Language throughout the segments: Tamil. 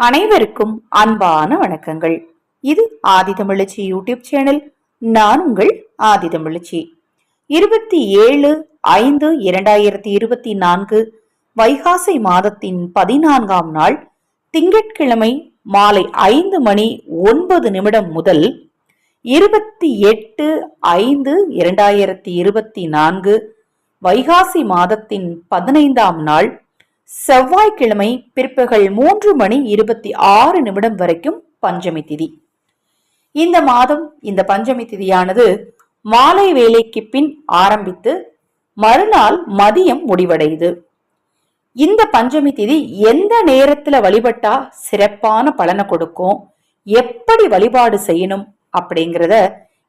அனைவருக்கும் அன்பான வணக்கங்கள். இது ஆதிதமிழச்சி யூடியூப் சேனல். நான் உங்கள் ஆதிதமிழச்சி இருபத்தி ஏழு ஐந்து இரண்டாயிரத்தி இருபத்தி நான்கு வைகாசி மாதத்தின் பதினான்காம் நாள் திங்கட்கிழமை மாலை ஐந்து மணி ஒன்பது நிமிடம் முதல் இருபத்தி எட்டு ஐந்து இரண்டாயிரத்தி இருபத்தி நான்கு வைகாசி மாதத்தின் பதினைந்தாம் நாள் செவ்வாய்க்கிழமை பிற்பகல் மூன்று மணி இருபத்தி ஆறு நிமிடம் வரைக்கும் பஞ்சமி திதி. இந்த மாதம் இந்த பஞ்சமி திதியானது மாலை வேலைக்கு பின் ஆரம்பித்து மறுநாள் மதியம் முடிவடையுது. இந்த பஞ்சமி திதி எந்த நேரத்துல வழிபட்டா சிறப்பான பலனை கொடுக்கும் எப்படி வழிபாடு செய்யணும் அப்படிங்கிறத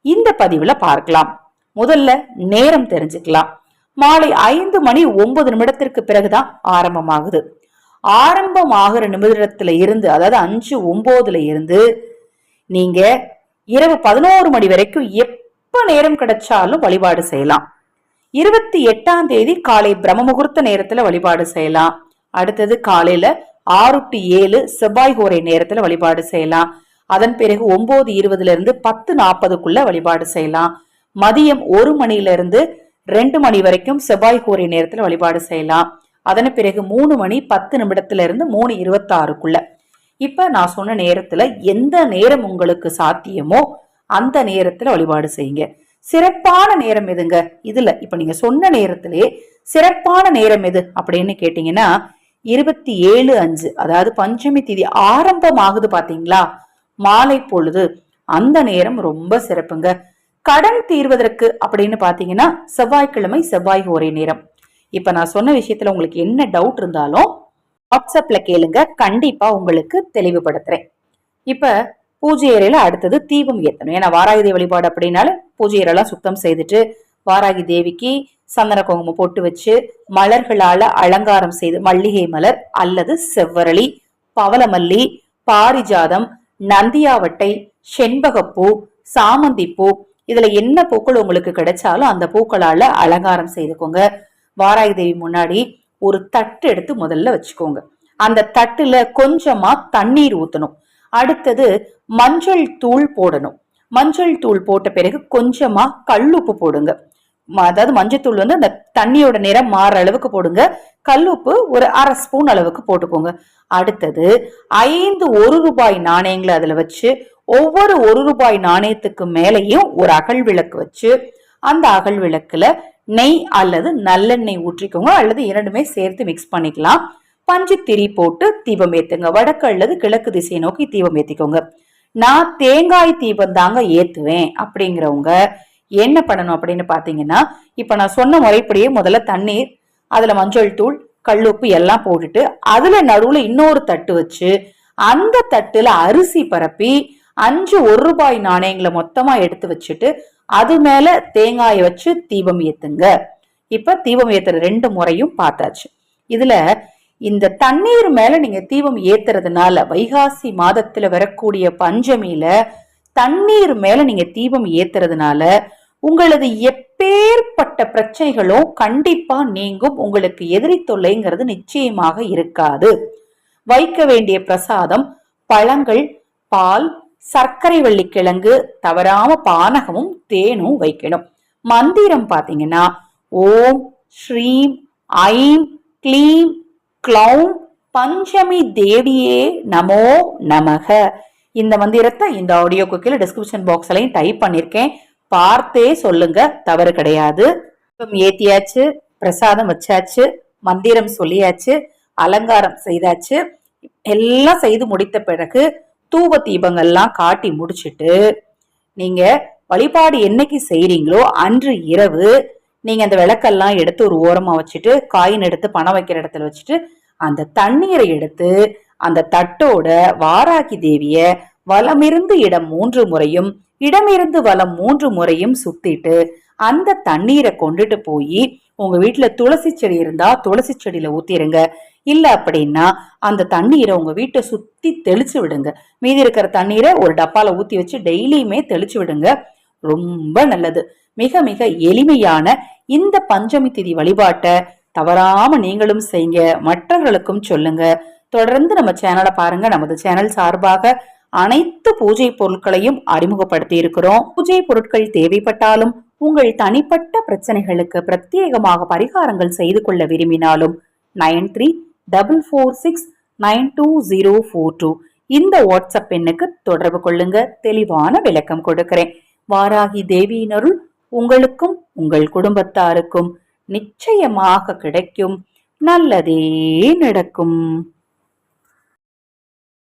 இந்த பதிவுல பார்க்கலாம். முதல்ல நேரம் தெரிஞ்சுக்கலாம். மாலை ஐந்து மணி ஒன்பது நிமிடத்திற்கு பிறகுதான் ஆரம்பமாகுது. ஆரம்பம் ஆகிற நிமிடத்துல இருந்து அதாவது அஞ்சு ஒன்பதுல இருந்து நீங்க இரவு பதினோரு மணி வரைக்கும் எப்ப நேரம் கிடைச்சாலும் வழிபாடு செய்யலாம். இருபத்தி எட்டாம் தேதி காலை பிரம்ம முகூர்த்த நேரத்துல வழிபாடு செய்யலாம். அடுத்தது காலையில ஆறு டு ஏழு செவ்வாய் கோரை நேரத்துல வழிபாடு செய்யலாம். அதன் பிறகு ஒன்பது இருபதுல இருந்து பத்து நாற்பதுக்குள்ள வழிபாடு செய்யலாம். மதியம் ஒரு மணியில இருந்து ரெண்டு மணி வரைக்கும் செவ்வாய் கூறிய நேரத்தில் வழிபாடு செய்யலாம். அதன் பிறகு மூணு மணி பத்து நிமிடத்துல இருந்து மூணு இருபத்தாறுக்குள்ள. இப்ப நான் சொன்ன நேரத்துல எந்த நேரம் உங்களுக்கு சாத்தியமோ அந்த நேரத்துல வழிபாடு செய்யுங்க. சிறப்பான நேரம் எதுங்க? இதுல இப்ப நீங்க சொன்ன நேரத்திலே சிறப்பான நேரம் எது அப்படின்னு கேட்டீங்கன்னா இருபத்தி ஏழு அஞ்சு அதாவது பஞ்சமி திதி ஆரம்பமாகுது பாத்தீங்களா? மாலை பொழுது அந்த நேரம் ரொம்ப சிறப்புங்க. கடன் தீர்வதற்கு அப்படின்னு பாத்தீங்கன்னா செவ்வாய்க்கிழமை செவ்வாய் ஒரே நேரம். இப்ப நான் சொன்ன விஷயத்துல உங்களுக்கு என்ன டவுட் இருந்தாலும் வாட்ஸ்அப்ல கேளுங்க. கண்டிப்பா உங்களுக்கு தெளிவுபடுத்துறேன். இப்ப பூஜை அறையில அடுத்தது தீபம் ஏத்தணும். ஏன்னா வாராகி தேவி வழிபாடு அப்படின்னாலும் பூஜை அறையெல்லாம் சுத்தம் செய்துட்டு வாராகி தேவிக்கு சந்தன குங்குமம் போட்டு வச்சு மலர்களால அலங்காரம் செய்து மல்லிகை மலர் அல்லது செவ்வரளி பவளமல்லி பாரிஜாதம் நந்தியாவட்டை செண்பகப்பூ சாமந்திப்பூ இதுல என்ன பூக்கள் உங்களுக்கு கிடைச்சாலும் அந்த பூக்களால அலங்காரம் செய்துக்கோங்க. வாராய் தேவி முன்னாடி ஒரு தட்டு எடுத்து முதல்ல வச்சுக்கோங்க. அந்த தட்டுல கொஞ்சமா தண்ணீர் ஊத்தணும். அடுத்தது மஞ்சள் தூள் போடணும். மஞ்சள் தூள் போட்ட பிறகு கொஞ்சமா கல்லுப்பு போடுங்க. அதாவது மஞ்சத்தூள் வந்து அந்த தண்ணியோட நிறம் மாறுற அளவுக்கு போடுங்க. கல்லுப்பு ஒரு அரை ஸ்பூன் அளவுக்கு போட்டுக்கோங்க. அடுத்தது ஐந்து ஒரு ரூபாய் நாணயங்களை அதில் வச்சு ஒவ்வொரு ஒரு ரூபாய் நாணயத்துக்கு மேலேயும் ஒரு அகல் விளக்கு வச்சு அந்த அகல் விளக்குல நெய் அல்லது நல்லெண்ணெய் ஊற்றிக்கோங்க. அல்லது இரண்டுமே சேர்த்து மிக்ஸ் பண்ணிக்கலாம். பஞ்சு திரி போட்டு தீபம் ஏத்துங்க. வடக்கு அல்லது கிழக்கு திசையை நோக்கி தீபம் ஏத்திக்கோங்க. நான் தேங்காய் தீபம் தாங்க ஏத்துவேன் அப்படிங்கிறவங்க என்ன பண்ணணும் அப்படின்னு பார்த்தீங்கன்னா இப்போ நான் சொன்ன முறைப்படியே முதல்ல தண்ணீர் அதில் மஞ்சள் தூள் கல்லுப்பு எல்லாம் போட்டுட்டு அதில் நடுவில் இன்னொரு தட்டு வச்சு அந்த தட்டில் அரிசி பரப்பி அஞ்சு ஒரு ரூபாய் நாணயங்களை மொத்தமாக எடுத்து வச்சுட்டு அது மேலே தேங்காயை வச்சு தீபம் ஏற்றுங்க இப்போ தீபம் ஏற்றுற ரெண்டு முறையும் பார்த்தாச்சு. இதில் இந்த தண்ணீர் மேல நீங்க தீபம் ஏத்துறதுனால வைகாசி மாதத்துல வரக்கூடிய பஞ்சமியில தண்ணீர் மேல நீங்க தீபம் ஏத்துறதுனால உங்களது எப்பேற்பட்ட பிரச்சனைகளும் கண்டிப்பா நீங்கும் உங்களுக்கு எதிரி தொல்லைங்கிறது நிச்சயமாக இருக்காது. வைக்க வேண்டிய பிரசாதம் பழங்கள் பால் சர்க்கரை வள்ளிக்கிழங்கு தவறாம பானகமும் தேனும் வைக்கணும். மந்திரம் பாத்தீங்கன்னா ஓம் ஸ்ரீம் ஐம் க்ளீம் க்ளௌம் பஞ்சமி தேவியே நமோ நமக. இந்த மந்திரத்தை இந்த ஆடியோக்கு கீழே டிஸ்கிரிப்ஷன் பாக்ஸ்லையும் டைப் பண்ணியிருக்கேன் பார்த்தே சொல்லுங்க தவறு கிடையாது. ஏத்தியாச்சு பிரசாதம் வச்சாச்சு மந்திரம் சொல்லியாச்சு அலங்காரம் செய்தாச்சு. எல்லாம் செய்து முடித்த பிறகு தூப தீபங்கள்லாம் காட்டி முடிச்சுட்டு நீங்க வழிபாடு என்னைக்கு செய்றீங்களோ அன்று இரவு நீங்க அந்த விளக்கெல்லாம் எடுத்து ஒரு ஓரமா வச்சுட்டு காயின் எடுத்து பணம் வைக்கிற இடத்துல வச்சுட்டு அந்த தண்ணீரை எடுத்து அந்த தட்டோட வாராகி தேவிய வலமிருந்து இடம் மூன்று முறையும் இடமிருந்து வலம் மூன்று முறையும் சுத்திட்டு அந்த தண்ணீரை கொண்டுட்டு போய் உங்க வீட்டுல துளசி செடி இருந்தா துளசி செடியில ஊத்திருங்க. இல்ல அப்படின்னா அந்த தண்ணீரை உங்க வீட்டை சுத்தி தெளிச்சு விடுங்க. மீதி இருக்கிற தண்ணீரை ஒரு டப்பால ஊத்தி வச்சு டெய்லியுமே தெளிச்சு விடுங்க. ரொம்ப நல்லது. மிக மிக எளிமையான இந்த பஞ்சமி திதி வழிபாட்டை தவறாம நீங்களும் செய்யுங்க மற்றவர்களுக்கும் சொல்லுங்க. தொடர்ந்து நம்ம சேனலை பாருங்க. நமது சேனல் சார்பாக அனைத்து பூஜை பொருட்களையும் அறிமுகப்படுத்தி இருக்கிறோம் பூஜை பொருட்கள் தேவைப்பட்டாலும் உங்கள் தனிப்பட்ட பிரச்சனைகளுக்கு பிரத்யேகமாக பரிகாரங்கள் செய்து கொள்ள விரும்பினாலும் nine three double four six nine two zero four two இந்த வாட்ஸ்அப் எண்ணுக்கு தொடர்பு கொள்ளுங்க. தெளிவான விளக்கம் கொடுக்கிறேன். வாராகி தேவியினருள் உங்களுக்கும் உங்கள் குடும்பத்தாருக்கும் நிச்சயமாக கிடைக்கும். நல்லதே நடக்கும்.